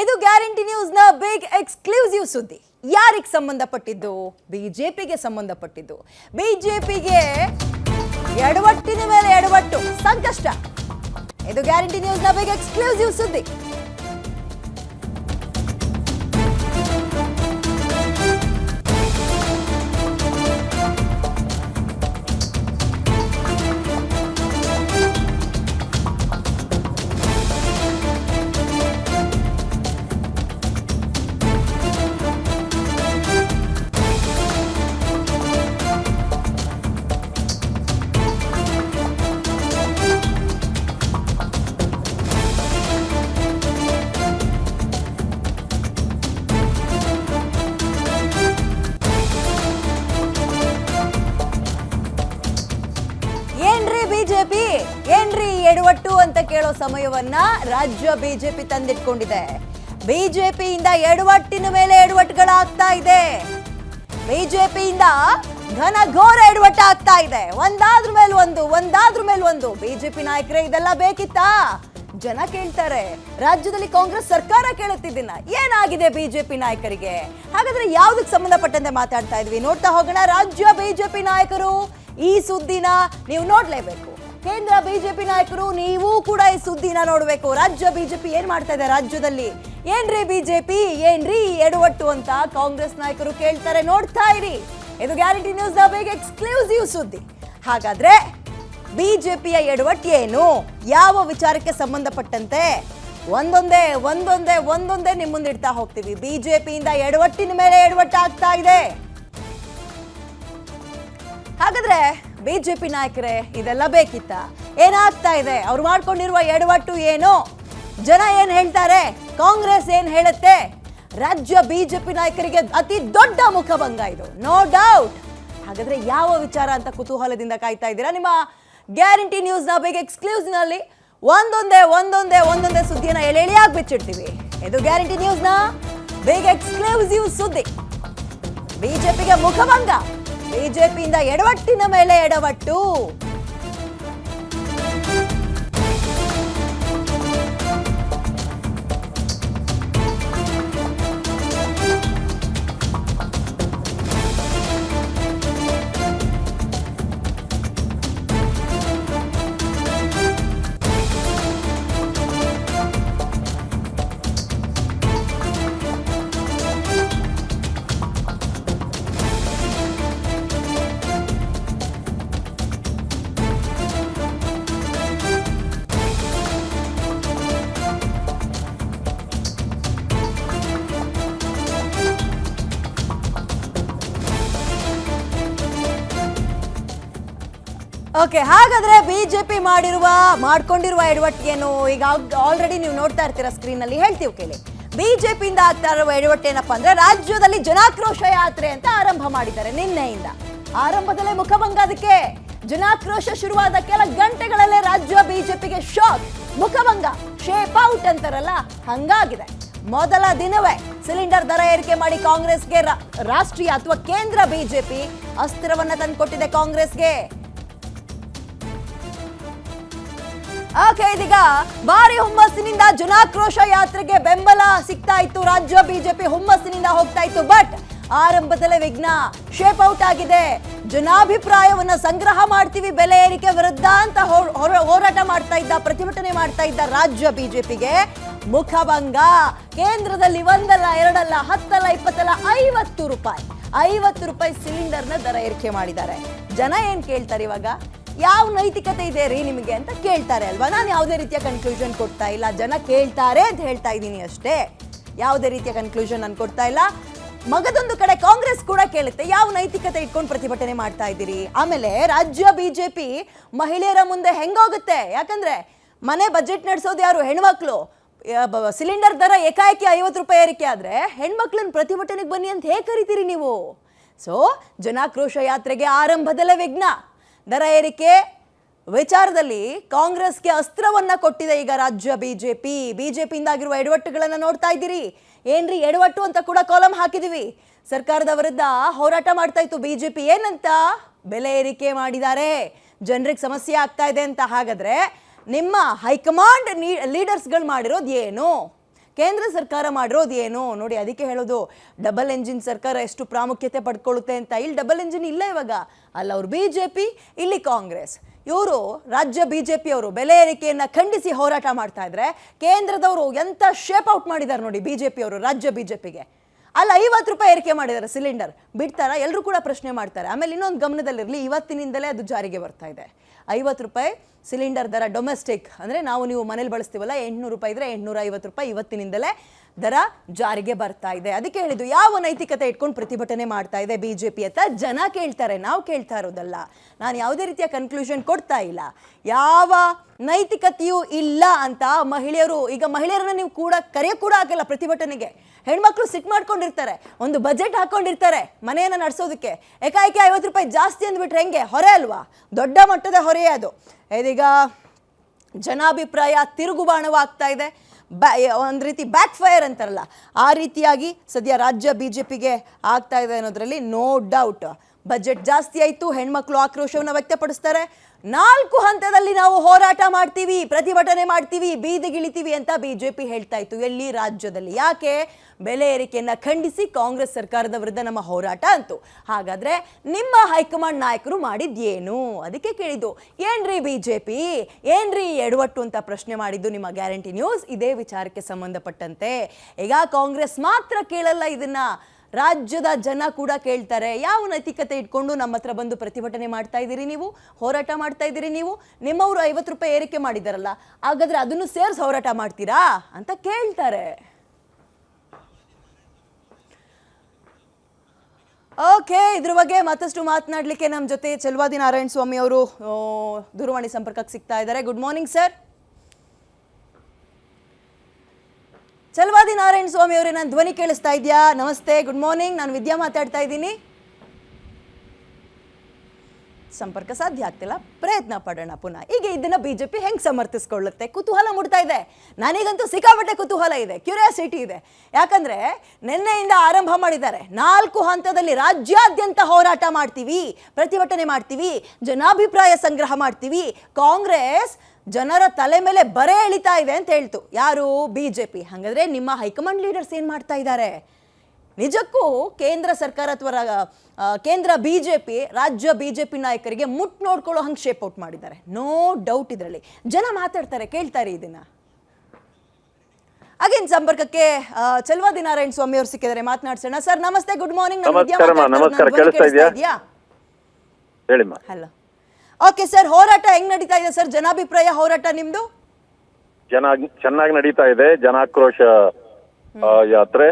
ಇದು guarantee ನ್ಯೂಸ್ನ big exclusive ಸುದ್ದಿ. ಯಾರಿಗೆ ಸಂಬಂಧಪಟ್ಟಿದ್ದು? ಬಿಜೆಪಿಗೆ ಸಂಬಂಧಪಟ್ಟಿದ್ದು. ಬಿಜೆಪಿಗೆ ಎಡವಟ್ಟಿನ ಮೇಲೆ ಎಡವಟ್ಟು, ಸಂಕಷ್ಟ. ಇದು ಗ್ಯಾರಂಟಿ ನ್ಯೂಸ್ನ ಬಿಗ್ ಎಕ್ಸ್ಕ್ಲೂಸಿವ್ ಸುದ್ದಿ. ಕೇಳೋ ಸಮಯವನ್ನ ರಾಜ್ಯ ಬಿಜೆಪಿ ತಂದಿಟ್ಕೊಂಡಿದೆ. ಬಿಜೆಪಿಯಿಂದ ಎಡವಟ್ಟಿನ ಮೇಲೆ ಎಡವಟ್ಟುಗಳಾಗ್ತಾ ಇದೆ. ಬಿಜೆಪಿಯಿಂದ ಘನ ಘೋರ ಎಡವಟ್ಟ ಆಗ್ತಾ ಇದೆ. ಒಂದಾದ್ರ ಮೇಲೆ ಒಂದು, ಒಂದಾದ್ರ ಮೇಲೆ ಒಂದು. ಬಿಜೆಪಿ ನಾಯಕರೇ, ಇದೆಲ್ಲ ಬೇಕಿತ್ತಾ? ಜನ ಕೇಳ್ತಾರೆ. ರಾಜ್ಯದಲ್ಲಿ ಕಾಂಗ್ರೆಸ್ ಸರ್ಕಾರ ಕೇಳುತ್ತಿದ್ದಿನ ಏನಾಗಿದೆ ಬಿಜೆಪಿ ನಾಯಕರಿಗೆ? ಹಾಗಾದ್ರೆ ಯಾವ್ದಕ್ಕೆ ಸಂಬಂಧಪಟ್ಟಂತೆ ಮಾತಾಡ್ತಾ ಇದ್ವಿ? ನೋಡ್ತಾ ಹೋಗೋಣ. ರಾಜ್ಯ ಬಿಜೆಪಿ ನಾಯಕರು ಈ ಸುದ್ದಿನ ನೀವು ನೋಡ್ಲೇಬೇಕು. ಕೇಂದ್ರ ಬಿಜೆಪಿ ನಾಯಕರು, ನೀವು ಕೂಡ ಈ ಸುದ್ದಿನ ನೋಡಬೇಕು. ರಾಜ್ಯ ಬಿಜೆಪಿ ಏನ್ ಮಾಡ್ತಾ ಇದೆ ರಾಜ್ಯದಲ್ಲಿ? ಏನ್ರಿ ಬಿಜೆಪಿ? ಏನ್ರಿ ಎಡವಟ್ಟು ಅಂತ ಕಾಂಗ್ರೆಸ್ ನಾಯಕರು ಕೇಳ್ತಾರೆ. ನೋಡ್ತಾ ಇರಿ. ಇದು ಗ್ಯಾರಂಟಿ ನ್ಯೂಸ್ ದ ಬೇಗ ಎಕ್ಸ್ಕ್ಲೂಸಿವ್ ಸುದ್ದಿ. ಹಾಗಾದ್ರೆ ಬಿಜೆಪಿಯ ಎಡವಟ್ಟು ಏನು? ಯಾವ ವಿಚಾರಕ್ಕೆ ಸಂಬಂಧಪಟ್ಟಂತೆ? ಒಂದೊಂದೇ ಒಂದೊಂದೇ ಒಂದೊಂದೇ ನಿಮ್ಮ ಮುಂದೆ ಇಡ್ತಾ ಹೋಗ್ತೀವಿ. ಬಿಜೆಪಿಯಿಂದ ಎಡವಟ್ಟಿನ ಮೇಲೆ ಎಡವಟ್ಟು ಆಗ್ತಾ ಇದೆ. ಹಾಗಾದ್ರೆ ಬಿಜೆಪಿ ನಾಯಕರೇ, ಇದೆಲ್ಲ ಬೇಕಿತ್ತ? ಏನಾಗ್ತಾ ಇದೆ? ಅವ್ರು ಮಾಡ್ಕೊಂಡಿರುವ ಎಡವಟ್ಟು ಏನು? ಜನ ಏನ್ ಹೇಳ್ತಾರೆ? ಕಾಂಗ್ರೆಸ್ ಏನ್ ಹೇಳುತ್ತೆ? ರಾಜ್ಯ ಬಿಜೆಪಿ ನಾಯಕರಿಗೆ ಅತಿ ದೊಡ್ಡ ಮುಖಭಂಗ ಇದು. ನೋ ಡೌಟ್ ಹಾಗಾದ್ರೆ ಯಾವ ವಿಚಾರ ಅಂತ ಕುತೂಹಲದಿಂದ ಕಾಯ್ತಾ ಇದ್ದೀರಾ? ನಿಮ್ಮ ಗ್ಯಾರಂಟಿ ನ್ಯೂಸ್ನ ಬೇಗ ಎಕ್ಸ್ಕ್ಲೂಸಿವ್ನಲ್ಲಿ ಒಂದೊಂದೇ ಒಂದೊಂದೇ ಒಂದೊಂದೇ ಸುದ್ದಿನ ಎಳೆ ಎಳೆಯಾಗಿ ಬಿಚ್ಚಿಡ್ತೀವಿ. ಇದು ಗ್ಯಾರಂಟಿ ನ್ಯೂಸ್ನ ಬೇಗ ಎಕ್ಸ್ಕ್ಲೂಸಿವ್ ಸುದ್ದಿ. ಬಿಜೆಪಿಗೆ ಮುಖಭಂಗ. ಬಿಜೆಪಿಯಿಂದ ಎಡವಟ್ಟಿನ ಮೇಲೆ ಎಡವಟ್ಟು. ಓಕೆ ಹಾಗಾದ್ರೆ ಬಿಜೆಪಿ ಮಾಡಿರುವ, ಮಾಡ್ಕೊಂಡಿರುವ ಎಡವಟ್ಟಿಗೇನು ಈಗ ಆಲ್ರೆಡಿ ನೀವು ನೋಡ್ತಾ ಇರ್ತೀರಾ ಸ್ಕ್ರೀನ್ ಅಲ್ಲಿ. ಹೇಳ್ತೀವಿ ಕೇಳಿ. ಬಿಜೆಪಿಯಿಂದ ಆಗ್ತಾ ಇರುವ ಎಡವಟ್ಟು ಏನಪ್ಪಾ ಅಂದ್ರೆ ರಾಜ್ಯದಲ್ಲಿ ಜನಾಕ್ರೋಶ ಯಾತ್ರೆ ಅಂತ ಆರಂಭ ಮಾಡಿದ್ದಾರೆ ನಿನ್ನೆಯಿಂದ. ಆರಂಭದಲ್ಲೇ ಮುಖಭಂಗ ಅದಕ್ಕೆ ಜನಾಕ್ರೋಶ ಶುರುವಾದ ಕೆಲ ಗಂಟೆಗಳಲ್ಲೇ ರಾಜ್ಯ ಬಿಜೆಪಿಗೆ ಶಾಕ್ ಮುಖಭಂಗ ಶೇಪ್ ಔಟ್ ಅಂತಾರಲ್ಲ, ಹಂಗಾಗಿದೆ. ಮೊದಲ ದಿನವೇ ಸಿಲಿಂಡರ್ ದರ ಏರಿಕೆ ಮಾಡಿ ಕಾಂಗ್ರೆಸ್ಗೆ ರಾಷ್ಟ್ರೀಯ ಅಥವಾ ಕೇಂದ್ರ ಬಿಜೆಪಿ ಅಸ್ತ್ರವನ್ನ ತಂದುಕೊಟ್ಟಿದೆ ಕಾಂಗ್ರೆಸ್ಗೆ. ಓಕೆ, ಇದೀಗ ಭಾರಿ ಹುಮ್ಮಸ್ಸಿನಿಂದ ಜನಾಕ್ರೋಶ ಯಾತ್ರೆಗೆ ಬೆಂಬಲ ಸಿಗ್ತಾ ಇತ್ತು. ರಾಜ್ಯ ಬಿಜೆಪಿ ಹುಮ್ಮಸ್ಸಿನಿಂದ ಹೋಗ್ತಾ ಇತ್ತು, ಬಟ್ ಆರಂಭದಲ್ಲೇ ವಿಘ್ನ ಶೇಪ್ ಔಟ್ ಆಗಿದೆ. ಜನಾಭಿಪ್ರಾಯವನ್ನ ಸಂಗ್ರಹ ಮಾಡ್ತೀವಿ, ಬೆಲೆ ಏರಿಕೆ ವಿರುದ್ಧ ಅಂತ ಹೊರ- ಹೋರಾಟ ಮಾಡ್ತಾ ಇದ್ದ, ಪ್ರತಿಭಟನೆ ಮಾಡ್ತಾ ಇದ್ದ ರಾಜ್ಯ ಬಿಜೆಪಿಗೆ ಮುಖಭಂಗ ಕೇಂದ್ರದಲ್ಲಿ ಒಂದಲ್ಲ, ಎರಡಲ್ಲ, ಹತ್ತಲ್ಲ, ಇಪ್ಪತ್ತಲ್ಲ, ಐವತ್ತು ರೂಪಾಯಿ. ಐವತ್ತು ರೂಪಾಯಿ ಸಿಲಿಂಡರ್ನ ದರ ಏರಿಕೆ ಮಾಡಿದ್ದಾರೆ. ಜನ ಏನ್ ಕೇಳ್ತಾರೆ ಇವಾಗ? ಯಾವ ನೈತಿಕತೆ ಇದೆ ರೀ ನಿಮಗೆ ಅಂತ ಕೇಳ್ತಾರೆ ಅಲ್ವಾ? ನಾನು ಯಾವುದೇ ರೀತಿಯ ಕನ್ಕ್ಲೂಷನ್ ಕೊಡ್ತಾ ಇಲ್ಲ. ಜನ ಕೇಳ್ತಾರೆ ಅಂತ ಹೇಳ್ತಾ ಇದ್ದೀನಿ ಅಷ್ಟೇ. ಯಾವುದೇ ರೀತಿಯ ಕನ್ಕ್ಲೂಷನ್ ನಾನು ಕೊಡ್ತಾ ಇಲ್ಲ. ಮಗದೊಂದು ಕಡೆ ಕಾಂಗ್ರೆಸ್ ಕೂಡ ಕೇಳುತ್ತೆ, ಯಾವ ನೈತಿಕತೆ ಇಟ್ಕೊಂಡು ಪ್ರತಿಭಟನೆ ಮಾಡ್ತಾ ಇದ್ದೀರಿ? ಆಮೇಲೆ ರಾಜ್ಯ ಬಿಜೆಪಿ ಮಹಿಳೆಯರ ಮುಂದೆ ಹೆಂಗೋಗುತ್ತೆ? ಯಾಕಂದ್ರೆ ಮನೆ ಬಜೆಟ್ ನಡೆಸೋದು ಯಾರು? ಹೆಣ್ಮಕ್ಳು. ಸಿಲಿಂಡರ್ ದರ ಏಕಾಏಕಿ ಐವತ್ತು ರೂಪಾಯಿ ಏರಿಕೆ ಆದ್ರೆ ಹೆಣ್ಮಕ್ಳನ್ನ ಪ್ರತಿಭಟನೆಗೆ ಬನ್ನಿ ಅಂತ ಹೇಗೆ ಕರಿತೀರಿ ನೀವು? ಸೊ ಜನಾಕ್ರೋಶ ಯಾತ್ರೆಗೆ ಆರಂಭದಲ್ಲೇ ವಿಘ್ನ. ದರ ಏರಿಕೆ. ವಿಚಾರದಲ್ಲಿ ಕಾಂಗ್ರೆಸ್ಗೆ ಅಸ್ತ್ರವನ್ನ ಕೊಟ್ಟಿದೆ ಈಗ ರಾಜ್ಯ ಬಿಜೆಪಿ. ಬಿಜೆಪಿಯಿಂದ ಆಗಿರುವ ಎಡವಟ್ಟುಗಳನ್ನು ನೋಡ್ತಾ ಇದ್ದೀರಿ. ಏನ್ರಿ ಎಡವಟ್ಟು ಅಂತ ಕೂಡ ಕಾಲಂ ಹಾಕಿದೀವಿ. ಸರ್ಕಾರದ ವಿರುದ್ಧ ಹೋರಾಟ ಮಾಡ್ತಾ ಇತ್ತು ಬಿಜೆಪಿ. ಏನಂತ? ಬೆಲೆ ಏರಿಕೆ ಮಾಡಿದ್ದಾರೆ. ಜನರಿಗೆ ಸಮಸ್ಯೆ ಆಗ್ತಾ ಇದೆ ಅಂತ ಹಾಗಾದ್ರೆ ನಿಮ್ಮ ಹೈಕಮಾಂಡ್ ಲೀಡರ್ಸ್ಗಳು ಮಾಡಿರೋದು ಏನು? ಕೇಂದ್ರ ಸರ್ಕಾರ ಮಾಡಿರೋದು ಏನು? ನೋಡಿ, ಅದಕ್ಕೆ ಹೇಳೋದು ಡಬಲ್ ಎಂಜಿನ್ ಸರ್ಕಾರ ಎಷ್ಟು ಪ್ರಾಮುಖ್ಯತೆ ಪಡ್ಕೊಳ್ಳುತ್ತೆ ಅಂತ. ಇಲ್ಲಿ ಡಬಲ್ ಎಂಜಿನ್ ಇಲ್ಲ ಇವಾಗ. ಅಲ್ಲ, ಅವ್ರು ಬಿ ಜೆ ಪಿ ಇಲ್ಲಿ ಕಾಂಗ್ರೆಸ್. ಇವರು ರಾಜ್ಯ ಬಿ ಜೆ ಪಿಯವರು ಬೆಲೆ ಏರಿಕೆಯನ್ನು ಖಂಡಿಸಿ ಹೋರಾಟ ಮಾಡ್ತಾ ಇದ್ರೆ ಕೇಂದ್ರದವರು ಎಂಥ ಶೇಪ್ ಔಟ್ ಮಾಡಿದ್ದಾರೆ ನೋಡಿ ಬಿ ಜೆ ಪಿಯವರು ರಾಜ್ಯ ಬಿ ಜೆ ಪಿಗೆ ಅಲ್ಲಿ, ಐವತ್ತು ರೂಪಾಯಿ ಏರಿಕೆ ಮಾಡಿದ್ದಾರೆ ಸಿಲಿಂಡರ್ ಬಿಡ್ತಾರ? ಎಲ್ಲರೂ ಕೂಡ ಪ್ರಶ್ನೆ ಮಾಡ್ತಾರೆ. ಆಮೇಲೆ ಇನ್ನೊಂದು ಗಮನದಲ್ಲಿರಲಿ, ಇವತ್ತಿನಿಂದಲೇ ಅದು ಜಾರಿಗೆ ಬರ್ತಾ ಇದೆ. ಐವತ್ತು ರೂಪಾಯಿ ಸಿಲಿಂಡರ್ ದರ ಡೊಮೆಸ್ಟಿಕ್. ಅಂದರೆ ನಾವು ನೀವು ಮನೇಲಿ ಬಳಸ್ತೀವಲ್ಲ, ಎಂಟುನೂರು ರೂಪಾಯಿ ಇದ್ರೆ ಎಂಟುನೂರ ರೂಪಾಯಿ ಇವತ್ತಿನಿಂದಲೇ ದರ ಜಾರಿಗೆ ಬರ್ತಾ ಇದೆ. ಅದಕ್ಕೆ ಹೇಳಿದ್ದು ಯಾವ ನೈತಿಕತೆ ಇಟ್ಕೊಂಡು ಪ್ರತಿಭಟನೆ ಮಾಡ್ತಾ ಇದೆ ಬಿ ಜೆ ಪಿ ಅಂತ ಜನ ಕೇಳ್ತಾರೆ, ನಾವು ಕೇಳ್ತಾ ಇರೋದಲ್ಲ. ನಾನು ಯಾವುದೇ ರೀತಿಯ ಕನ್ಕ್ಲೂಷನ್ ಕೊಡ್ತಾ ಇಲ್ಲ. ಯಾವ ನೈತಿಕತೆಯೂ ಇಲ್ಲ ಅಂತ ಮಹಿಳೆಯರು, ಈಗ ಮಹಿಳೆಯರನ್ನ ನೀವು ಕೂಡ, ಕರೆ ಕೂಡ ಆಗಲ್ಲ ಪ್ರತಿಭಟನೆಗೆ. ಹೆಣ್ಮಕ್ಳು ಸಿಟ್ ಮಾಡ್ಕೊಂಡಿರ್ತಾರೆ, ಒಂದು ಬಜೆಟ್ ಹಾಕೊಂಡಿರ್ತಾರೆ ಮನೆಯನ್ನು ನಡೆಸೋದಕ್ಕೆ. ಏಕಾಏಕಿ ಐವತ್ತು ರೂಪಾಯಿ ಜಾಸ್ತಿ ಅಂದ್ಬಿಟ್ರೆ ಹೆಂಗೆ? ಹೊರೆ ಅಲ್ವಾ? ದೊಡ್ಡ ಮಟ್ಟದ ಹೊರೆಯೇ ಅದು. ಇದೀಗ ಜನಾಭಿಪ್ರಾಯ ತಿರುಗುಬಾಣವಾಗ್ತಾ ಇದೆ. ಬ್ಯಾ ಒಂದು ರೀತಿ ಬ್ಯಾಕ್ ಫೈರ್ ಅಂತಾರಲ್ಲ, ಆ ರೀತಿಯಾಗಿ ಸದ್ಯ ರಾಜ್ಯ ಬಿ ಜೆ ಪಿಗೆ ಆಗ್ತಾ ಇದೆ ಅನ್ನೋದರಲ್ಲಿ ನೋ ಡೌಟ್ ಬಜೆಟ್ ಜಾಸ್ತಿ ಆಯಿತು, ಹೆಣ್ಮಕ್ಳು ಆಕ್ರೋಶವನ್ನು ವ್ಯಕ್ತಪಡಿಸ್ತಾರೆ. ನಾಲ್ಕು ಹಂತದಲ್ಲಿ ನಾವು ಹೋರಾಟ ಮಾಡ್ತೀವಿ, ಪ್ರತಿಭಟನೆ ಮಾಡ್ತೀವಿ ಬೀದಿಗಿಳಿತೀವಿ ಅಂತ ಬಿಜೆಪಿ ಹೇಳ್ತಾ ಇತ್ತು. ಎಲ್ಲಿ? ರಾಜ್ಯದಲ್ಲಿ. ಯಾಕೆ? ಬೆಲೆ ಏರಿಕೆಯನ್ನು ಖಂಡಿಸಿ ಕಾಂಗ್ರೆಸ್ ಸರ್ಕಾರದ ವಿರುದ್ಧ ನಮ್ಮ ಹೋರಾಟ ಅಂತು. ಹಾಗಾದ್ರೆ ನಿಮ್ಮ ಹೈಕಮಾಂಡ್ ನಾಯಕರು ಮಾಡಿದ್ಯೇನು ಅದಕ್ಕೆ ಕೇಳಿದ್ದು, ಏನ್ರಿ ಬಿಜೆಪಿ? ಏನ್ರಿ ಎಡವಟ್ಟು ಅಂತ ಪ್ರಶ್ನೆ ಮಾಡಿದ್ದು ನಿಮ್ಮ ಗ್ಯಾರಂಟಿ ನ್ಯೂಸ್? ಇದೇ ವಿಚಾರಕ್ಕೆ ಸಂಬಂಧಪಟ್ಟಂತೆ. ಈಗ ಕಾಂಗ್ರೆಸ್ ಮಾತ್ರ ಕೇಳಲ್ಲ ಇದನ್ನ. ರಾಜ್ಯದ ಜನ ಕೂಡ ಕೇಳ್ತಾರೆ, ಯಾವ ನೈತಿಕತೆ ಇಟ್ಕೊಂಡು ನಮ್ಮ ಹತ್ರ ಬಂದು ಪ್ರತಿಭಟನೆ ಮಾಡ್ತಾ ಇದ್ದೀರಿ ನೀವು, ಹೋರಾಟ ಮಾಡ್ತಾ ಇದ್ದೀರಿ ನೀವು, ನಿಮ್ಮವರು ಐವತ್ತು ರೂಪಾಯಿ ಏರಿಕೆ ಮಾಡಿದಾರಲ್ಲ, ಹಾಗಾದ್ರೆ ಅದನ್ನು ಸೇರಿಸಿ ಹೋರಾಟ ಮಾಡ್ತೀರಾ ಅಂತ ಕೇಳ್ತಾರೆ. ಓಕೆ, ಇದ್ರ ಬಗ್ಗೆ ಮತ್ತಷ್ಟು ಮಾತನಾಡಲಿಕ್ಕೆ ನಮ್ಮ ಜೊತೆ ಚೆಲ್ವಾದಿ ನಾರಾಯಣ ಸ್ವಾಮಿ ಅವರು ದೂರವಾಣಿ ಸಂಪರ್ಕಕ್ಕೆ ಸಿಗ್ತಾ ಇದ್ದಾರೆ. Good morning sir Chalavadi Narayana Swamy ಅವರೇ, ನಾನು ಧ್ವನಿ ಕೇಳಿಸ್ತಾ ಇದೆಯಾ? ನಮಸ್ತೆ ಗುಡ್ ಮಾರ್ನಿಂಗ್ ನಾನು ವಿದ್ಯಾ ಮಾತಾಡ್ತಾ ಇದ್ದೀನಿ. ಸಂಪರ್ಕ ಸಾಧ್ಯ ಆಗ್ತಿಲ್ಲ. ಪ್ರಯತ್ನ ಪಡೋಣ ಪುನಃ. ಈಗ ಇದನ್ನ ಬಿಜೆಪಿ ಹೆಂಗ್ ಸಮರ್ಥಿಸ್ಕೊಳ್ಳುತ್ತೆ? ಕುತೂಹಲ ಮೂಡ್ತಾ ಇದೆ. ನನಗಂತೂ ಸಿಕ್ಕಾಪಟ್ಟೆ ಕುತೂಹಲ ಇದೆ ಕ್ಯೂರಿಯಾಸಿಟಿ ಇದೆ. ಯಾಕಂದ್ರೆ ನಿನ್ನೆಯಿಂದ ಆರಂಭ ಮಾಡಿದ್ದಾರೆ. ನಾಲ್ಕು ಹಂತದಲ್ಲಿ ರಾಜ್ಯಾದ್ಯಂತ ಹೋರಾಟ ಮಾಡ್ತೀವಿ, ಪ್ರತಿಭಟನೆ ಮಾಡ್ತೀವಿ, ಜನಾಭಿಪ್ರಾಯ ಸಂಗ್ರಹ ಮಾಡ್ತೀವಿ. ಕಾಂಗ್ರೆಸ್ ಜನರ ತಲೆ ಮೇಲೆ ಬರೆ ಎಳಿತಾ ಇದೆ ಅಂತ ಹೇಳ್ತು. ಯಾರು? ಬಿಜೆಪಿ ಹಾಗಾದ್ರೆ ನಿಮ್ಮ ಹೈಕಮಾಂಡ್ ಲೀಡರ್ಸ್ ಏನ್ ಮಾಡ್ತಾ ಇದ್ದಾರೆ? ನಿಜಕ್ಕೂ ಕೇಂದ್ರ ಸರ್ಕಾರ ಅಥವಾ ಕೇಂದ್ರ ಬಿಜೆಪಿ ರಾಜ್ಯ ಬಿಜೆಪಿ ನಾಯಕರಿಗೆ ಮುಟ್ ನೋಡ್ಕೊಳ್ಳೋ ಹಂಗೆ ಶೇಪ್ ಔಟ್ ಮಾಡಿದ್ದಾರೆ. ನೋ ಡೌಟ್ ಇದರಲ್ಲಿ. ಜನ ಮಾತಾಡ್ತಾರೆ ಕೇಳ್ತಾರೆ ಇದನ್ನ. ಅಗೇನ್ ಸಂಪರ್ಕಕ್ಕೆ ಚಲವಾದಿ ನಾರಾಯಣ ಸ್ವಾಮಿ ಅವರು ಸಿಕ್ಕಿದ್ದಾರೆ ಮಾತನಾಡ್ಸೋಣ. ಸರ್ ನಮಸ್ತೆ good morning hello okay sir ಹೋರಾಟ ಹೆಂಗ್ ನಡೀತಾ ಇದೆ ಸರ್ ಜನಾಭಿಪ್ರಾಯ ಹೋರಾಟ ನಿಮ್ದು? ಜನ ಚೆನ್ನಾಗಿ ನಡೀತಾ ಇದೆ. ಜನಾಕ್ರೋಶ ಆ, ಯಾತ್ರೆ.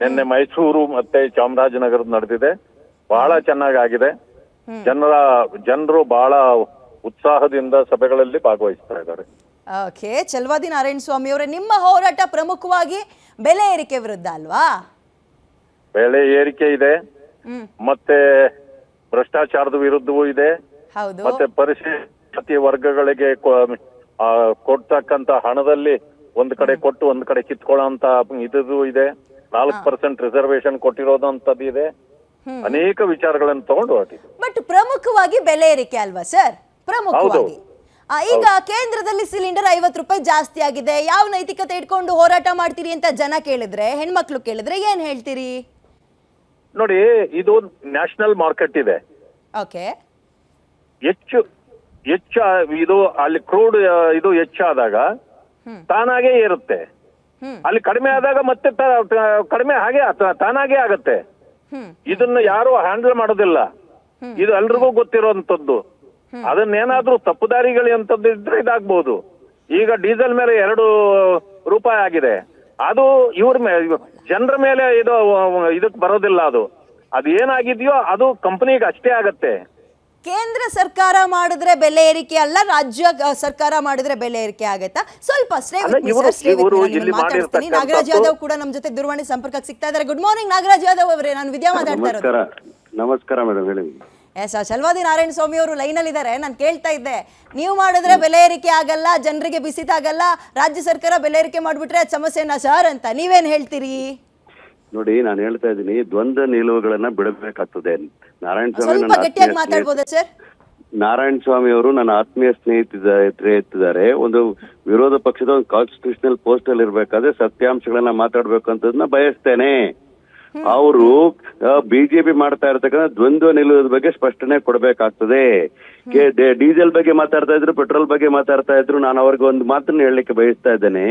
ನಿನ್ನೆ ಮೈಸೂರು ಮತ್ತೆ ಚಾಮರಾಜನಗರದ ನಡೆದಿದೆ. ಬಹಳ ಚೆನ್ನಾಗಿ ಆಗಿದೆ ಜನರ ಜನರು ಬಹಳ ಉತ್ಸಾಹದಿಂದ ಸಭೆಗಳಲ್ಲಿ ಭಾಗವಹಿಸ್ತಾ ಇದ್ದಾರೆ. ಓಕೆ ಚಲವಾದಿ ನಾರಾಯಣ ಸ್ವಾಮಿ ಅವರೇ ನಿಮ್ಮ ಹೋರಾಟ ಪ್ರಮುಖವಾಗಿ ಬೆಲೆ ಏರಿಕೆ ವಿರುದ್ಧ ಅಲ್ವಾ? ಬೆಳೆ ಏರಿಕೆ ಇದೆ. ಹ್ಮ್. ಮತ್ತೆ ಭ್ರಷ್ಟಾಚಾರದ ವಿರುದ್ಧವೂ ಇದೆ. ಹೌದು. ಮತ್ತೆ ಪರಿಶಿಷ್ಟ ವರ್ಗಗಳಿಗೆ ಕೊಡ್ತಕ್ಕಂತ ಹಣದಲ್ಲಿ ಒಂದ್ ಕಡೆ ಕೊಟ್ಟು ಒಂದ್ ಕಡೆ ಕಿತ್ಕೊಳ್ಳೋಂತ ಇದು ಇದೆ. ನಾಲ್ಕು ಪರ್ಸೆಂಟ್ ರಿಸರ್ವೇಶನ್ ಕೊಟ್ಟಿರೋದಂತದ್ದು ಇದೆ. ಅನೇಕ ವಿಚಾರಗಳನ್ನು ತಗೊಂಡು ಹೊರಟಿದೆ ಬಟ್ ಪ್ರಮುಖವಾಗಿ ಬೆಲೆ ಏರಿಕೆ ಅಲ್ವಾ ಸರ್? ಪ್ರಮುಖವಾಗಿ. ಈಗ ಕೇಂದ್ರದಲ್ಲಿ ಸಿಲಿಂಡರ್ ಐವತ್ತು ರೂಪಾಯಿ ಜಾಸ್ತಿ ಆಗಿದೆ. ಯಾವ ನೈತಿಕತೆ ಇಟ್ಕೊಂಡು ಹೋರಾಟ ಮಾಡ್ತೀರಿ ಅಂತ ಜನ ಕೇಳಿದ್ರೆ ಹೆಣ್ಮಕ್ಳು ಕೇಳಿದ್ರೆ ಏನ್ ಹೇಳ್ತೀರಿ? ನೋಡಿ ಇದು ನ್ಯಾಷನಲ್ ಮಾರ್ಕೆಟ್ ಇದೆ. ಓಕೆ. ಹೆಚ್ಚು ಹೆಚ್ಚು ಇದು ಅಲ್ಲಿ ಕ್ರೂಡ್ ಇದು ಹೆಚ್ಚಾದಾಗ ತಾನಾಗೆ ಏರುತ್ತೆ. ಅಲ್ಲಿ ಕಡಿಮೆ ಆದಾಗ ಮತ್ತೆ ಕಡಿಮೆ ಹಾಗೆ ತಾನಾಗೆ ಆಗತ್ತೆ. ಇದನ್ನ ಯಾರು ಹ್ಯಾಂಡಲ್ ಮಾಡೋದಿಲ್ಲ. ಇದು ಎಲ್ರಿಗೂ ಗೊತ್ತಿರುವಂತದ್ದು ಅದನ್ನೇನಾದ್ರೂ ತಪ್ಪುದಾರಿಗಳು ಅಂತದ್ದು ಇದ್ರೆ ಇದಾಗ್ಬಹುದು ಈಗ ಡೀಸೆಲ್ ಮೇಲೆ ಎರಡು ರೂಪಾಯಿ ಆಗಿದೆ. ಅದು ಇವ್ರ ಮೇಲೆ ಜನರ ಮೇಲೆ ಇದು ಇದಕ್ ಬರೋದಿಲ್ಲ ಅದು. ಅದೇನಾಗಿದೆಯೋ ಅದು ಕಂಪನಿಗೆ ಅಷ್ಟೇ ಆಗತ್ತೆ. ಕೇಂದ್ರ ಸರ್ಕಾರ ಮಾಡಿದ್ರೆ ಬೆಲೆ ಏರಿಕೆ ಅಲ್ಲ ರಾಜ್ಯ ಸರ್ಕಾರ ಮಾಡಿದ್ರೆ ಬೆಲೆ ಏರಿಕೆ ಆಗತ್ತಾ? ಸ್ವಲ್ಪ ಮಾತಾಡ್ತೀನಿ. ಅಲ್ಲ, ನಾಗರಾಜ್ ಯಾದವ್ ಕೂಡ ನಮ್ಮ ಜೊತೆ ದೂರವಾಣಿ ಸಂಪರ್ಕಕ್ಕೆ ಸಿಗ್ತಾ ಇದ್ದಾರೆ. ಗುಡ್ ಮಾರ್ನಿಂಗ್ ನಾಗರಾಜ್ ಯಾದವ್ ಅವರೇ. ನಾನು ವಿದ್ಯಾ ಮಾತಾಡ್ತಾ ಇರೋದು. ನಮಸ್ಕಾರ. ಮೇಡಮ್ ಹೇಳಿ. ಎಸ್ ಚಲವಾದಿ ನಾರಾಯಣ ಸ್ವಾಮಿ ಅವರು ಲೈನಲ್ಲಿ ಇದ್ದಾರೆ. ನಾನು ಕೇಳ್ತಾ ಇದ್ದೆ. ನೀವು ಮಾಡಿದ್ರೆ ಬೆಲೆ ಏರಿಕೆ ಆಗಲ್ಲ ಜನರಿಗೆ ಬಿಸಿತಾಗಲ್ಲ ರಾಜ್ಯ ಸರ್ಕಾರ ಬೆಲೆ ಏರಿಕೆ ಮಾಡಿಬಿಟ್ರೆ ಅದು ಸಮಸ್ಯೆನಾ ಸರ್ ಅಂತ? ನೀವೇನು ಹೇಳ್ತೀರಿ? ನೋಡಿ ನಾನು ಹೇಳ್ತಾ ಇದ್ದೀನಿ ದ್ವಂದ್ವ ನಿಲುವುಗಳನ್ನ ಬಿಡಬೇಕಾಗ್ತದೆ. ನಾರಾಯಣ ಸ್ವಾಮಿ ನನ್ನ ಆತ್ಮೀಯ ನಾರಾಯಣ ಸ್ವಾಮಿ ಅವರು ನನ್ನ ಆತ್ಮೀಯ ಸ್ನೇಹಿತರಿದ್ದಾರೆ ಒಂದು ವಿರೋಧ ಪಕ್ಷದ ಒಂದು ಕಾನ್ಸ್ಟಿಟ್ಯೂಷನಲ್ ಪೋಸ್ಟ್ ಅಲ್ಲಿ ಇರ್ಬೇಕಾದ್ರೆ ಸತ್ಯಾಂಶಗಳನ್ನ ಮಾತಾಡ್ಬೇಕು ಅಂತದನ್ನ ಬಯಸ್ತೇನೆ. ಅವರು ಬಿಜೆಪಿ ಮಾಡ್ತಾ ಇರ್ತಕ್ಕಂಥ ದ್ವಂದ್ವ ನಿಲುವುದ ಬಗ್ಗೆ ಸ್ಪಷ್ಟನೆ ಕೊಡಬೇಕಾಗ್ತದೆ. ಡೀಸೆಲ್ ಬಗ್ಗೆ ಮಾತಾಡ್ತಾ ಇದ್ರು ಪೆಟ್ರೋಲ್ ಬಗ್ಗೆ ಮಾತಾಡ್ತಾ ಇದ್ರು ನಾನು ಅವ್ರಿಗೆ ಒಂದು ಮಾತನ್ನ ಹೇಳಲಿಕ್ಕೆ ಬಯಸ್ತಾ ಇದ್ದೇನೆ.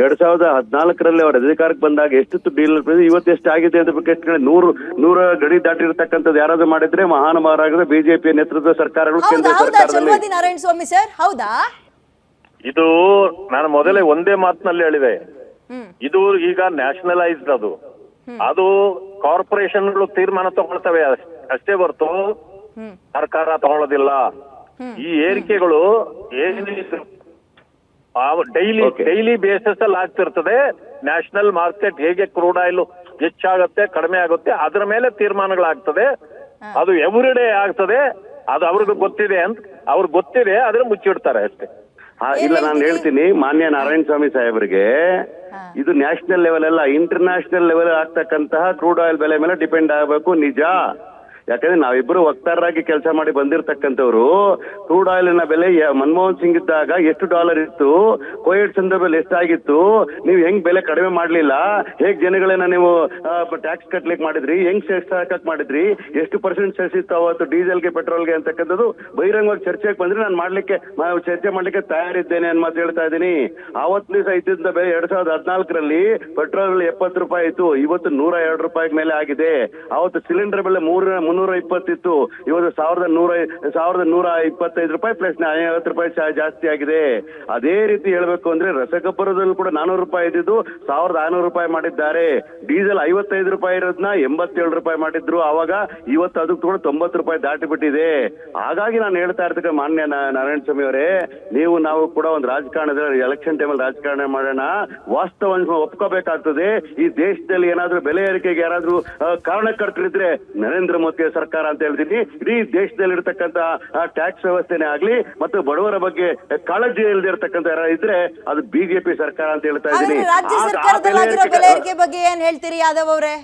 ಎರಡ್ ಸಾವಿರದ ಹದಿನಾಲ್ಕರಲ್ಲಿ ಅವ್ರ ಅಧಿಕಾರಕ್ಕೆ ಬಂದಾಗ ಎಷ್ಟು ಡೀಸೆಲ್ ಪ್ರೈಸ್ ಇವತ್ತು ಎಷ್ಟು ಆಗಿದೆ ಅಂತ ಬಗ್ಗೆ ಕೇಳಿ ನೂರು ನೂರ ಗಡಿ ದಾಟಿರ್ತಕ್ಕಂಥದ್ದು ಯಾರಾದ್ರೂ ಮಾಡಿದ್ರೆ ಮಹಾನ್ ಮಹಾನುಭಾವರಾಗಿದ್ರೆ ಬಿಜೆಪಿ ನೇತೃತ್ವದ ಸರ್ಕಾರಗಳು ಕೇಂದ್ರ ಹೌದಾ ಸರ್ಕಾರದಲ್ಲಿ. ಚಲವಾದಿ ನಾರಾಯಣ ಸ್ವಾಮಿ ಸರ್ ಹೌದಾ? ಇದು ನಾನು ಮೊದಲೇ ಒಂದೇ ಮಾತಿನಲ್ಲಿ ಹೇಳಿದೆ. ಇದು ಈಗ ನ್ಯಾಷನಲೈಸ್ಡ್ ಅದು. ಅದು ಕಾರ್ಪೊರೇಷನ್ಗಳು ತೀರ್ಮಾನ ತಗೊಳ್ತವೆ ಅಷ್ಟೇ ಹೊರತು ಸರ್ಕಾರ ತಗೊಳ್ಳೋದಿಲ್ಲ. ಈ ಏರಿಕೆಗಳು ಡೈಲಿ ಡೈಲಿ ಬೇಸಿಸ್ ಅಲ್ಲಿ ಆಗ್ತಿರ್ತದೆ. ನ್ಯಾಷನಲ್ ಮಾರ್ಕೆಟ್ ಹೇಗೆ ಕ್ರೂಡ್ ಆಯಿಲ್ ಹೆಚ್ಚಾಗುತ್ತೆ ಕಡಿಮೆ ಆಗುತ್ತೆ ಅದರ ಮೇಲೆ ತೀರ್ಮಾನಗಳಾಗ್ತದೆ. ಅದು ಎವ್ರಿ ಡೇ ಆಗ್ತದೆ. ಅದು ಅವ್ರಿಗೆ ಗೊತ್ತಿದೆ ಅಂತ ಅವ್ರಿಗೆ ಗೊತ್ತಿದೆ ಆದ್ರೆ ಮುಚ್ಚಿಡ್ತಾರೆ ಅಷ್ಟೇ. ಇಲ್ಲ ನಾನು ಹೇಳ್ತೀನಿ ಮಾನ್ಯ ನಾರಾಯಣ ಸ್ವಾಮಿ ಸಾಹೇಬರಿಗೆ ಇದು ನ್ಯಾಷನಲ್ ಲೆವೆಲ್ ಅಲ್ಲ ಇಂಟರ್ನ್ಯಾಷನಲ್ ಲೆವೆಲ್ ಆಗ್ತಕ್ಕಂತಹ ಕ್ರೂಡ್ ಆಯಿಲ್ ಬೆಲೆ ಮೇಲೆ ಡಿಪೆಂಡ್ ಆಗಬೇಕು ನಿಜ? ಯಾಕಂದ್ರೆ ನಾವಿಬ್ರು ವಕ್ತಾರರಾಗಿ ಕೆಲಸ ಮಾಡಿ ಬಂದಿರತಕ್ಕಂಥವ್ರು, ಕ್ರೂಡ್ನ ಬೆಲೆ ಮನಮೋಹನ್ ಸಿಂಗ್ ಇದ್ದಾಗ ಎಷ್ಟು ಡಾಲರ್ ಇತ್ತು ಕೋವಿಡ್ ಸಂದರ್ಭದಲ್ಲಿ ಎಷ್ಟಾಗಿತ್ತು ನೀವು ಹೆಂಗ್ ಬೆಲೆ ಕಡಿಮೆ ಮಾಡ್ಲಿಲ್ಲ, ಹೇಗ್ ಜನಗಳನ್ನ ನೀವು ಟ್ಯಾಕ್ಸ್ ಕಟ್ಲಿಕ್ಕೆ ಮಾಡಿದ್ರಿ, ಹೆಂಗ್ ಸೆಸ್ ಹಾಕಕ್ ಮಾಡಿದ್ರಿ, ಎಷ್ಟು ಪರ್ಸೆಂಟ್ ಸೆಸ್ ಇತ್ತು ಅವತ್ತು ಡೀಸೆಲ್ಗೆ, ಪೆಟ್ರೋಲ್ಗೆ ಅಂತಕ್ಕಂಥದ್ದು ಬಹಿರಂಗವಾಗಿ ಚರ್ಚೆಗೆ ಬಂದ್ರೆ ನಾನು ಮಾಡ್ಲಿಕ್ಕೆ ಚರ್ಚೆ ಮಾಡ್ಲಿಕ್ಕೆ ತಯಾರಿದ್ದೇನೆ ಅಂತ ಮಾತು ಹೇಳ್ತಾ ಇದ್ದೀನಿ. ಆವತ್ತು ದಿವಸ ಇದ್ದಿದ್ದ ಬೆಲೆ ಎರಡ್ ಸಾವಿರದ ಹದಿನಾಲ್ಕರಲ್ಲಿ ಪೆಟ್ರೋಲ್ ಎಪ್ಪತ್ತು ರೂಪಾಯಿ ಇತ್ತು, ಇವತ್ತು ನೂರ ಎರಡು ರೂಪಾಯಿ ಮೇಲೆ ಆಗಿದೆ. ಅವತ್ತು ಸಿಲಿಂಡರ್ ಬೆಲೆ ಮೂರ ಮುನ್ನೂರ ಇಪ್ಪತ್ತಿತ್ತು ಇವತ್ತು ಸಾವಿರದ ನೂರ ಸಾವಿರದ ನೂರ ಇಪ್ಪತ್ತೈದು ರೂಪಾಯಿ ಪ್ಲಸ್ ಐವತ್ತು ರೂಪಾಯಿ ಜಾಸ್ತಿ ಆಗಿದೆ. ಅದೇ ರೀತಿ ಹೇಳಬೇಕು ಅಂದ್ರೆ ರಸಗೊಬ್ಬರದಲ್ಲೂ ಕೂಡ ನಾನೂರು ರೂಪಾಯಿ ಇದ್ದಿದ್ದು ಸಾವಿರದ ಆರ್ನೂರು ರೂಪಾಯಿ ಮಾಡಿದ್ದಾರೆ. ಡೀಸೆಲ್ ಐವತ್ತೈದು ರೂಪಾಯಿ ಇರೋದನ್ನ ಎಂಬತ್ತೇಳು ರೂಪಾಯಿ ಮಾಡಿದ್ರು. ಆವಾಗ ಇವತ್ತು ಅದಕ್ಕೆ ಕೂಡ ತೊಂಬತ್ತು ರೂಪಾಯಿ ದಾಟಿ ಬಿಟ್ಟಿದೆ ಹಾಗಾಗಿ ನಾನು ಹೇಳ್ತಾ ಇರ್ತಕ್ಕ ಮಾನ್ಯ ನಾ- ನಾರಾಯಣ ಸ್ವಾಮಿ ಅವರೇ, ನೀವು ನಾವು ಕೂಡ ಒಂದು ರಾಜಕಾರಣದಲ್ಲಿ ಎಲೆಕ್ಷನ್ ಟೈಮಲ್ಲಿ ರಾಜಕಾರಣ ಮಾಡೋಣ. ವಾಸ್ತವ ಒಪ್ಕೋಬೇಕಾಗ್ತದೆ. ಈ ದೇಶದಲ್ಲಿ ಏನಾದ್ರೂ ಬೆಲೆ ಏರಿಕೆಗೆ ಯಾರಾದ್ರೂ ಕಾರಣ ಕಾರಣಕರ್ತರಿದ್ರೆ ನರೇಂದ್ರ ಮೋದಿ ಸರ್ಕಾರ ಅಂತ ಹೇಳ್ತೀನಿ. ಇಡೀ ದೇಶದಲ್ಲಿ ಇರತಕ್ಕಂತ ಟ್ಯಾಕ್ಸ್ ವ್ಯವಸ್ಥೆನೇ ಆಗ್ಲಿ ಮತ್ತು ಬಡವರ ಬಗ್ಗೆ ಕಾಳಜಿ ಇಲ್ಲದೆ ಇರತಕ್ಕಂತ ಇದ್ರೆ ಅದು ಬಿಜೆಪಿ ಸರ್ಕಾರ ಅಂತ ಹೇಳ್ತಾ ಇದ್ದೀನಿ. ಬಗ್ಗೆ ಏನ್ ಹೇಳ್ತೀರಿ ಯಾದವ್ ಅವರೇ?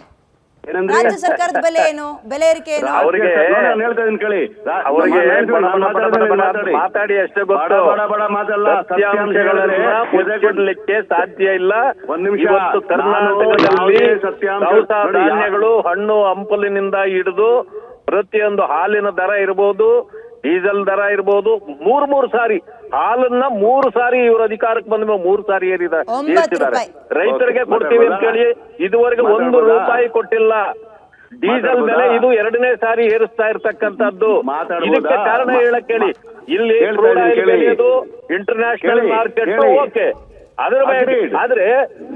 ರಾಜ್ಯ ಸರ್ಕಾರದ ಬೆಲೆ ಏನು? ಬೆಲೆ ಏರಿಕೆ ಏನು? ಅವ್ರಿಗೆ- ನಾನು ಹೇಳ್ತಾ ಇದ್ದೀನಿ ಕೇಳಿ. ರಾ- ಅವ್ರಿಗೆ ನಾನು ಹೇಳ್ತೀನಿ, ನಾನು ಬಡ ಬಡ ಮಾತಾಡಿ. ಮಾತಾಡಿ. ಅಷ್ಟೇ ಗೊತ್ತು. ಬಡ ಬಡ ಬಡ ಮಾತಲ್ಲ ಸತ್ಯಾಂಶಗಳನ್ನ ಮುಚ್ಚಿಡ್ಲಿಕ್ಕೆ ಸಾಧ್ಯ ಇಲ್ಲ. ಒಂದ್ ನಿಮಿಷ, ಇವತ್ತು ಕರ್ನಾಟಕದಲ್ಲಿ ಯಾವುದೇ ಸತ್ಯಾಂಶ- ದವಸ ನೋಡಿ, ಯಾ- ಧಾನ್ಯಗಳು ಹಣ್ಣು ಹಂಪಲಿನಿಂದ ಹಿಡಿದು ಪ್ರತಿಯೊಂದು ಹಾಲಿನ ದರ ಇರಬಹುದು ಡೀಸೆಲ್ ದರ ಇರಬಹುದು ಮೂರ್ ಮೂರ್ ಸಾರಿ ಹಾಲನ್ನ ಮೂರು ಸಾರಿ ಇವ್ರ ಅಧಿಕಾರಕ್ಕೆ ಬಂದ ಮೇಲೆ ಮೂರು ಸಾರಿ ಏರಿದ ಏರಿಸಿದ್ದಾರೆ. ರೈತರಿಗೆ ಕೊಡ್ತೀವಿ ಅಂತ? ಹೇಳಿ ಇದುವರೆಗೆ ಒಂದು ರೂಪಾಯಿ ಕೊಟ್ಟಿಲ್ಲ. ಡೀಸೆಲ್ ಬೆಲೆ ಇದು ಎರಡನೇ ಸಾರಿ ಏರಿಸ್ತಾ ಇರ್ತಕ್ಕಂಥದ್ದು. ಮಾತಾಡ್ಬೋದಾ? ಇದಕ್ಕೆ ಕಾರಣ ಹೇಳಕ್ ಹೇಳಿ ಇಲ್ಲಿ ಬೆಳೆಯೋದು ಇಂಟರ್ನ್ಯಾಷನಲ್ ಕೇಳಿ, ಮಾರ್ಕೆಟ್ ಓಕೆ. ಅದ್ರ ಆದ್ರೆ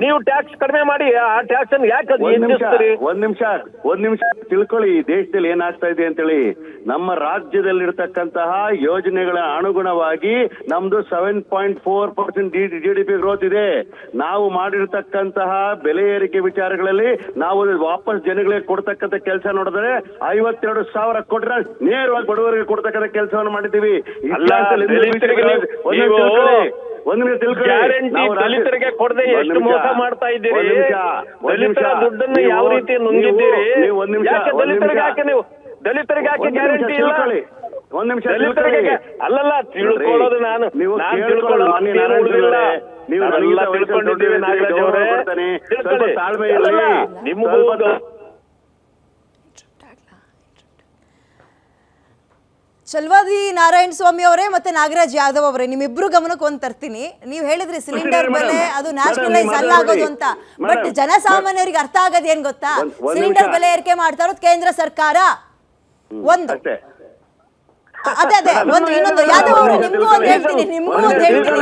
ನೀವು ಟ್ಯಾಕ್ಸ್ ಕಡಿಮೆ ಮಾಡಿ ಆ ಟ್ಯಾಕ್ಸ್ ಅನ್ನು ಯಾಕೆ ಅದು ಒಂದ್ ನಿಮಿಷ ಒಂದ್ ನಿಮಿಷ ಒಂದ್ ನಿಮಿಷ ತಿಳ್ಕೊಳ್ಳಿ ಈ ದೇಶದಲ್ಲಿ ಏನಾಗ್ತಾ ಇದೆ ಅಂತೇಳಿ. ನಮ್ಮ ರಾಜ್ಯದಲ್ಲಿರ್ತಕ್ಕಂತಹ ಯೋಜನೆಗಳ ಅನುಗುಣವಾಗಿ ನಮ್ದು seven point four percent G D P growth ಇದೆ. ನಾವು ಮಾಡಿರ್ತಕ್ಕಂತಹ ಬೆಲೆ ಏರಿಕೆ ವಿಚಾರಗಳಲ್ಲಿ ನಾವು ವಾಪಸ್ ಜನಗಳಿಗೆ ಕೊಡ್ತಕ್ಕಂಥ ಕೆಲಸ ನೋಡಿದ್ರೆ ಐವತ್ತೆರಡು ಸಾವಿರ ಕೊಟ್ರೆ ನೇರವಾಗಿ ಬಡವರಿಗೆ ಕೊಡ್ತಕ್ಕಂಥ ಕೆಲಸವನ್ನು ಮಾಡಿದ್ದೀವಿ. ಒಂದ್ ನಿಮಿಷ ತಿಳ್ಕೊಳ್ಳಿ. ಗ್ಯಾರಂಟಿ ನಾವು ರಾಜ್ಯ- ದಲಿತರಿಗೆ ಕೊಡದೆ ಒಂದ್ ಎಷ್ಟು ನಿಮಿಷ, ಮೋಸ ಮಾಡ್ತಾ ಇದ್ದೀರಿ ಒಂದ್ ನಿಮಿಷ, ಒಂದ್ ದಲಿತರ ನಿಮಿಷ. ದುಡ್ಡನ್ನ ನೀವು- ಯಾವ ರೀತಿ ನುಂಗಿದ್ದೀರಿ ನೀವು- ನೀವು ಒಂದ್ ನಿಮಿಷ, ಯಾಕೆ ಒಂದ್ ದಲಿತರಿಗೆ ನಿಮಿಷ. ಯಾಕೆ ನೀವು ದಲಿತರಿಗೆ ಯಾಕೆ ಒಂದ್ ನಿಮಿಷ ಗ್ಯಾರಂಟಿ ಇಲ್ಲ ತಿಳ್ಕೊಳ್ಳಿ. ಒಂದ್ ನಿಮಿಷ ದಲಿತರಿಗೆ ತಿಳ್ಕೊಳ್ಳಿ. ಅಲ್ಲಲ್ಲ ತಿಳ್ಕೊಳ್ಳೋದು ನಾನು ನೀವು ನಾನು ಕೇಳ್ಕೊಳ್ಳಿ, ತಿಳ್ಕೊಳ್ಳೋದು ಮಾನ್ಯ ಏನು ನಾರಾಯಣ ಉಳಿದಿಲ್ಲ ಅವರೇ. ನೀವು ನಾವೆಲ್ಲ ನನಗಿಂತ ವಯಸ್ಸಲ್ಲಿ ತಿಳ್ಕೊಂಡಿದ್ದೀವಿ ದೊಡ್ಡವರು ನಾಗರಾಜ್ ಗೌರವ ಅವರೇ ಕೊಡ್ತಾನೆ. ಸ್ವಲ್ಪ ತಿಳ್ಕೊಳ್ಳಿ ತಾಳ್ಮೆ ಇರ್ಲಿ. ಅಲ್ಲಲ್ಲ, ನಿಮಗೂ ಸ್ವಲ್ಪ ಗೌ- ಚಲ್ವಾದಿ ನಾರಾಯಣ ಸ್ವಾಮಿ ಅವರೇ ಮತ್ತೆ ನಾಗರಾಜ್ ಯಾದವ್ ಅವರೇ. ನಿಮ್ಮಿಬ್ರು ಗಮನಕ್ಕೆ ಒಂದ್ ತರ್ತೀನಿ. ನೀವು ಹೇಳಿದ್ರಿ ಸಿಲಿಂಡರ್ ಬೆಲೆ ಅದು ನ್ಯಾಷನಲೈಸ್ ಅಲ್ಲ ಆಗೋದು ಅಂತ. ಬಟ್ ಜನಸಾಮಾನ್ಯರಿಗೆ ಅರ್ಥ ಆಗೋದು ಏನ್ ಗೊತ್ತಾ? ಸಿಲಿಂಡರ್ ಬೆಲೆ ಏರಿಕೆ ಮಾಡ್ತಾ ಇರೋದು ಕೇಂದ್ರ ಸರ್ಕಾರ. ಒಂದು. ಅದೇ ಅದೇ. ಒಂದು ಇನ್ನೊಂದು. ಯಾದವ್ ಅವರು ನಿಮ್ಗೂ ಒಂದ್ ಹೇಳ್ತೀನಿ ನಿಮ್ಗೂ ಒಂದ್ ಹೇಳ್ತೀನಿ.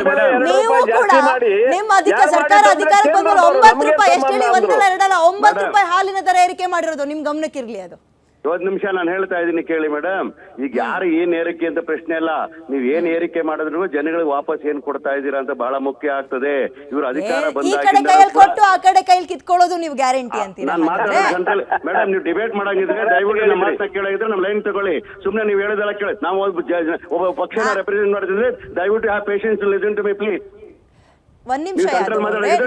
ನೀವು ಕೂಡ ನಿಮ್ಮ ಅಧಿಕ ಸರ್ಕಾರ ಅಧಿಕಾರಕ್ಕೆ ಬಂದ್ಮೇಲೆ ಒಂಬತ್ತು ರೂಪಾಯಿ ಎಷ್ಟು ಹೇಳಿ ಒಂದಲ್ಲ ಎರಡಲ್ಲ ಒಂಬತ್ತು ರೂಪಾಯಿ ಹಾಲಿನ ದರ ಏರಿಕೆ ಮಾಡಿರೋದು. ನಿಮ್ ಗಮನಕ್ಕಿರ್ಲಿ ಅದು. ಒಂದ್ ನಿಮಿಷ ನಾನು ಹೇಳ್ತಾ ಇದ್ದೀನಿ ಕೇಳಿ ಮೇಡಮ್. ಈಗ ಯಾರು ಏನ್ ಏರಿಕೆ ಅಂತ ಪ್ರಶ್ನೆ ಅಲ್ಲ. ನೀವ್ ಏನ್ ಏರಿಕೆ ಮಾಡಿದ್ರು ಜನಗಳಿಗೆ ವಾಪಸ್ ಏನ್ ಕೊಡ್ತಾ ಇದ್ದೀರಾ ಅಂತ ಬಹಳ ಮುಖ್ಯ ಆಗ್ತದೆ. ಇವ್ರ ಅಧಿಕಾರ ಈ ಕಡೆ ಕೈಯಲ್ಲಿ ಕೊಟ್ಟು ಆ ಕಡೆ ಕೈಯಲ್ಲಿ ಕಿತ್ಕೊಳ್ಳೋದು ನೀವು ಗ್ಯಾರಂಟಿ ಅಂತೀರಾ ನಾನು ಹಾಗಾದ್ರೆ? ಮಾತಾಡೋ ಮೇಡಮ್ ನೀವು ಡಿಬೇಟ್ ಮಾಡಂಗಿದ್ರೆ ದಯವಿಟ್ಟು ನಮ್ಮ ಮಾತನ್ನ ಕೇಳಿದ್ರೆ ನಮ್ಮ ಲೈನ್ ತಗೊಳ್ಳಿ. ಸುಮ್ನೆ ನೀವು ಹೇಳೋದೆಲ್ಲ ಕೇಳಿ. ನಾವು ಒಬ್ಬ ಜ- ಒಬ್ಬ ಪಕ್ಷನ ರೆಪ್ರೆಸೆಂಟ್ ಮಾಡ್ತಿದ್ರೆ ದಯವಿಟ್ಟು ಆ patience listen to my please ಒಂದ್ ನಿಮಿಷ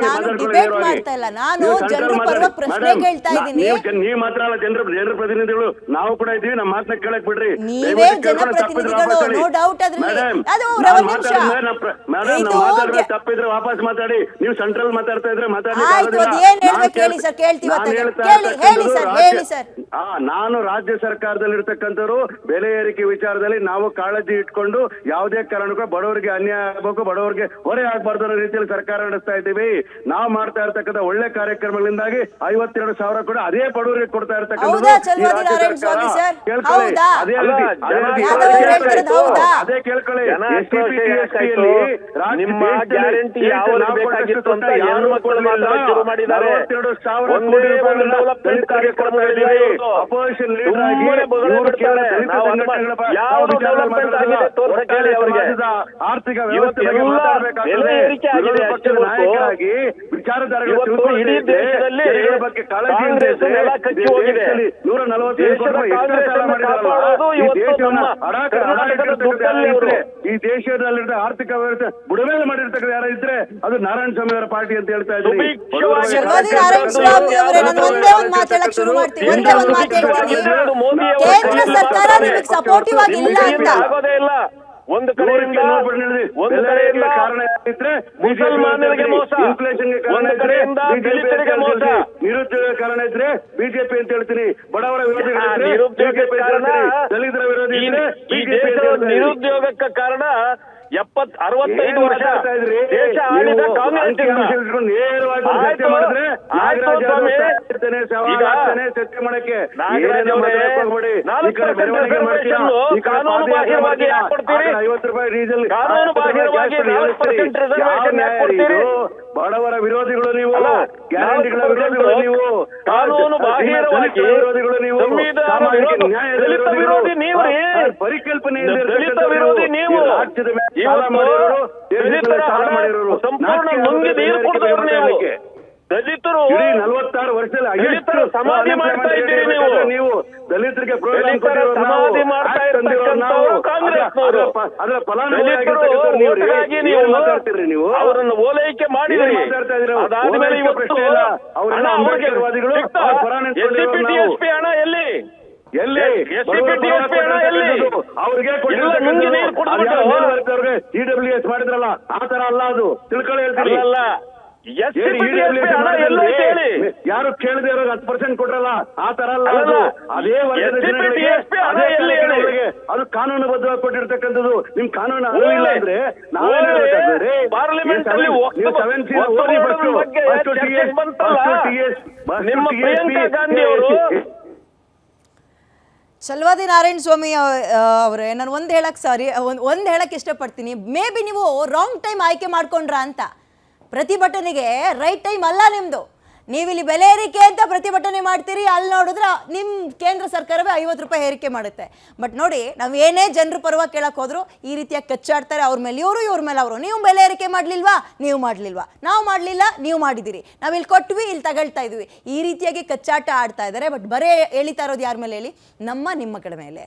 ನಾನು ಡಿಬೇಟ್ ಮಾಡ್ತಾ ಇಲ್ಲ ನಾನು ಜನರ ಮಾತಾಡಿ. ಪ್ರಶ್ನೆ ಕೇಳ್ತಾ ಇದ್ದೀನಿ ನೀವು ಮಾತ್ರ ಅಲ್ಲ ಜನರ ಜನರ ಪ್ರತಿನಿಧಿಗಳು ನಾವು ಕೂಡ ಇದ್ದೀವಿ ನಮ್ಮ ಮಾತನ್ನ ಕೇಳಕ್ ಬಿಡ್ರಿ ನೀವೇ ಜನಪ್ರತಿನಿಧಿಗಳು, ನೋ ಡೌಟ್ ಅದ್ರಲ್ಲಿ. ಅದು ಒಂದ್ ನಿಮಿಷ. ತಪ್ಪಿದ್ರೆ ವಾಪಸ್ ಮಾತಾಡಿ ನೀವು ಸೆಂಟ್ರಲ್ ಮಾತಾಡ್ತಾ ಇದ್ರೆ ಮಾತಾಡಿ ಆಯ್ತು. ಏನ್ ನಾನ್ ಹೇಳ್ಬೇಕು ಹೇಳಿ ಸರ್, ಕೇಳ್ತೀವಿ ಹೇಳಿ ಕೇಳಿ, ಹೇಳಿ ಸರ್, ಹೇಳಿ ಸರ್. ನಾನು ರಾಜ್ಯ ಸರ್ಕಾರದಲ್ಲಿ ಇರ್ತಕ್ಕಂಥವ್ರು ಬೆಲೆ ಏರಿಕೆ ವಿಚಾರದಲ್ಲಿ ನಾವು ಕಾಳಜಿ ಇಟ್ಕೊಂಡು ಯಾವುದೇ ಕಾರಣಕ್ಕೂ ಬಡವರಿಗೆ ಅನ್ಯಾಯ ಆಗಬೇಕು ಬಡವರಿಗೆ ಹೊರೆ ಆಗ್ಬಾರ್ದು ಅನ್ನೋ ರೀತಿಯಲ್ಲಿ ಸರ್ಕಾರ ನಡೆಸ್ತಾ ಇದ್ದೀವಿ. ನಾವು ಮಾಡ್ತಾ ಇರ್ತಕ್ಕಂಥ ಒಳ್ಳೆ ಕಾರ್ಯಕ್ರಮಗಳಿಂದಾಗಿ ಐವತ್ತೆರಡು ಸಾವಿರ ಕೂಡ ಅದೇ ಬಡವರಿಗೆ ಕೊಡ್ತಾ ಇರ್ತಕ್ಕಂಥದ್ದು? ಅದೇ ಕೇಳ್ಕೊಳ್ಳಿ. ನಿಮ್ಮ ಗ್ಯಾರಂಟಿ ಬೇಕಾಗಿತ್ತು ಅಂತ ಮಕ್ಕಳು ಶುರು ಮಾಡಿದ್ದಾರೆ. ಡೆವಲಪ್ಮೆಂಟ್ ಆಗಿ ಡೆವಲಪ್ಮೆಂಟ್ ಆಗಿದೆ ತೋರ್ಸಕ್ಕೆ ಅವರಿಗೆ. ಆರ್ಥಿಕ ವ್ಯವಸ್ಥೆ ಬಗ್ಗೆ ನಾಯಕರಾಗಿ ವಿಚಾರಧಾರೆಗಳು ಇವತ್ತು ತಿಳ್ಕೊಳ್ಳದೆ ಇಡೀ ದೇಶದಲ್ಲಿ ಬಗ್ಗೆ ಕಾಳಜಿ ಕಚ್ಚಿ ಹೋಗಿದೆ. ನೂರ ನಲವತ್ತೈದು ಈ ದೇಶದಲ್ಲಿರುವ ಆರ್ಥಿಕ ವ್ಯವಸ್ಥೆ ಬುಡಮೇಲೆ ಮಾಡಿರ್ತಕ್ಕ ಯಾರ ಇದ್ರೆ ಅದು ನಾರಾಯಣ ಸ್ವಾಮಿ ಅವರ ಪಾರ್ಟಿ ಅಂತ ಹೇಳ್ತಾ ಇದ್ದೀವಿ ಸುಭಿಕ್ಷವಾಗಿ ಶರ್ವಾದಿ ನಾರಾಯಣ ಸ್ವಾಮಿ ಅವರೇ ನಾನು ಒಂದೇ ಒಂದು ಮಾತು ಹೇಳಕ್ ಶುರು ಮಾಡ್ತೀನಿ. ಒಂದೇ ಒಂದು ಮಾತು ಹೇಳ್ತೀನಿ ಕೇಂದ್ರ ಸರ್ಕಾರ ನಿಮಗೆ ಸಪೋರ್ಟಿವ್ ಆಗಿ ಇಲ್ಲ ಅಂತ. ಆಗೋದೇ ಇಲ್ಲ. ಒಂದು ಕಡೆಯಿಂದ ಒಂದು ಕಡೆಯಿಂದ ಕಾರಣ ಇದ್ರೆ ಮುಸಲ್ಮಾನರಿಗೆ ಮೋಸ. ಒಂದು ಕಡೆಯಿಂದ ದಲಿತರಿಗೆ ಮೋಸ. ನಿರುದ್ಯೋಗ ಕಾರಣ ಇದ್ರೆ ಬಿಜೆಪಿ ಅಂತ ಹೇಳ್ತೀನಿ. ಬಡವರ ವಿರೋಧಿ ಕಾರಣ ದಲಿತರ ವಿರೋಧಿ ನಿರುದ್ಯೋಗಕ್ಕೆ ಕಾರಣ ಎಪ್ಪತ್ ಅರವತ್ತೈದು ವರ್ಷ? ದೇಶ ಆಳಿದ ಕಾಂಗ್ರೆಸ್ ಕಾನೂನು ಬಾಹಿರವಾಗಿ ಕಾನೂನು ಬಾಹಿರವಾಗಿ ರಿಸರ್ವೇಶನ್ ಕೊಡ್ತೀರಿ? ಬಡವರ ವಿರೋಧಿಗಳು ನೀವು ಗ್ಯಾರಂಟಿಗಳ ವಿರೋಧಿಗಳು ನೀವು ಕಾನೂನು ಬಾಹಿರವಾಗಿ ವಿರೋಧಿಗಳು ನೀವು ಸಂವಿಧಾನ ದಲಿತ ವಿರೋಧಿ ನೀವು ಪರಿಕಲ್ಪನೆ ದಲಿತ ವಿರೋಧಿ ನೀವು ರಾಜ್ಯದ ಮೇಲೆ ಮಾಡಿರೋರು. ಸಂಪೂರ್ಣ ಮುಂದೆ ನುಂಗಿ ನೀರು ಕೊಡ್ತಾರೆ ಕುಡಿದವರು ನೀವು ಮಾತಾಡ್ಲಿಕ್ಕೆ. ದಲಿತರು ಇಡೀ ನಲವತ್ತಾರು ವರ್ಷದಲ್ಲಿ ದಲಿತರ ಸಮಾಧಿ ಮಾಡ್ತಾ ಇದ್ದೀರಿ ನೀವು. ನೀವು ದಲಿತರಿಗೆ ಪ್ರೋಗ್ರಾಮ್ ದಲಿತರ ಕೊಟ್ಟಿರೋರು ನಾವು, ಸಮಾಧಿ ಮಾಡ್ತಾ act ಕಾಂಗ್ರೆಸ್ ನಾವು, ಇರ್ತಕ್ಕಂಥವ್ರು ಕಾಂಗ್ರೆಸ್ನವರು. ಅದರ ಪ- ಅದರ ದಲಿತರು ಫಲಾನುಭವಿಯಾಗಿರ್ತಕ್ಕಂಥವ್ರು ನೀವು ರೀ. ಓಟ್ಗಾಗಿ ಏನ್ ನೀವು ಮಾತಾಡ್ತೀರಿ ನೀವು ಅವರನ್ನು ಓಲೈಕೆ ಮಾಡಿದ್ರಿ ಏನ್ ಮಾತಾಡ್ತಾ ಇದ್ದೀರಿ? ಅದಾದ್ಮೇಲೆ ಓಲೈಕೆ ಇವತ್ತು ಪ್ರಶ್ನೆ ಇಲ್ಲ. ಅವ್ರೆಲ್ಲ ಹಣ ಅವ್ರಿಗೆ ಅಂಬೇಡ್ಕರ್ವಾದಿಗಳು, ಸಿಗ್ತಾ? ಅವ್ರ ಪರ ನಿಂತ್ಕೊಂಡಿರೋರು SCP, ನಾವು. TSP ಹಣ ಎಲ್ಲಿ ಎಲ್ಲಿ ಹಣ? ಅವ್ರಿಗೆ ಎಲ್ಲ ನುಂಗಿ ನೀರು ಕುಡ್ದ್ಬಿಟ್ಟು. ಇ ಡಬ್ಲ್ಯೂ ಎಸ್ ಮಾಡಿದ್ರಲ್ಲ ಆ ತರ ಅಲ್ಲ ಅದು ತಿಳ್ಕೊಳ್ಳಿ ಹೇಳ್ತೀನಿ ಯಾರು ಕೇಳದೆ ಇರೋ ಹತ್ತು ಪರ್ಸೆಂಟ್ ಕೊಟ್ರಲ್ಲ ಆ ತರ ಅಲ್ಲ. ಅದು. ಅದೇ ವರ್ಷದ ಜನಗಳಿಗೆ ಅದೇ ಅದು ಕಾನೂನುಬದ್ಧವಾಗಿ ಕೊಟ್ಟಿರ್ತಕ್ಕಂಥದ್ದು. ನಿಮ್ ಕಾನೂನು ಇಲ್ಲ. ಅಂದ್ರೆ? ಪಾರ್ಲಿಮೆಂಟ್ ಅಲ್ಲಿ ನಿಮ್ಮ TSP, ಪ್ರಿಯಾಂಕಾ ಗಾಂಧಿ ಅವರು? ಚಲವಾದಿ ನಾರಾಯಣ ಸ್ವಾಮಿ ಅವರೇ ನಾನು ಒಂದು ಹೇಳಕ್ ಸಾರಿ ಒಂದು ಒಂದು ಹೇಳಕ್ ಇಷ್ಟಪಡ್ತೀನಿ. ಮೇ ಬಿ ನೀವು ರಾಂಗ್ ಟೈಮ್ ಆಯ್ಕೆ ಮಾಡ್ಕೊಂಡ್ರಾ ಅಂತ. ಪ್ರತಿಭಟನೆಗೆ ರೈಟ್ ಟೈಮ್ ಅಲ್ಲ ನಿಮ್ಮದು ನೀವಿಲ್ಲಿ ಬೆಲೆ ಏರಿಕೆ ಅಂತ ಪ್ರತಿಭಟನೆ ಮಾಡ್ತೀರಿ, ಅಲ್ಲಿ ನೋಡಿದ್ರೆ ನಿಮ್ಮ ಕೇಂದ್ರ ಸರ್ಕಾರವೇ ಐವತ್ತು ರೂಪಾಯಿ ಏರಿಕೆ ಮಾಡುತ್ತೆ. ಬಟ್ ನೋಡಿ, ನಾವು ಏನೇ ಜನರ ಪರವಾಗಿ ಕೇಳಕ್ಕೆ ಹೋದ್ರು, ಈ ರೀತಿಯಾಗಿ ಕಚ್ಚಾಡ್ತಾರೆ, ಅವ್ರ ಮೇಲೆ ಇವರು, ಇವ್ರ ಮೇಲೆ ಅವರು. ನೀವು ಬೆಲೆ ಏರಿಕೆ ಮಾಡಲಿಲ್ವಾ? ನೀವು ಮಾಡಲಿಲ್ವಾ? ನಾವು ಮಾಡಲಿಲ್ಲ, ನೀವು ಮಾಡಿದ್ದೀರಿ ನಾವು ಇಲ್ಲಿ ಕೊಟ್ವಿ ಇಲ್ಲಿ ತಗೊಳ್ತಾ ಇದ್ವಿ. ಈ ರೀತಿಯಾಗಿ ಕಚ್ಚಾಟ ಆಡ್ತಾ ಇದ್ದಾರೆ ಬಟ್ ಬರೇ ಎಳಿತಾ ಇರೋದು ಯಾರ ಮೇಲೆ ಹೇಳಿ? ನಮ್ಮ ನಿಮ್ಮ ಕಡೆ ಮೇಲೆ.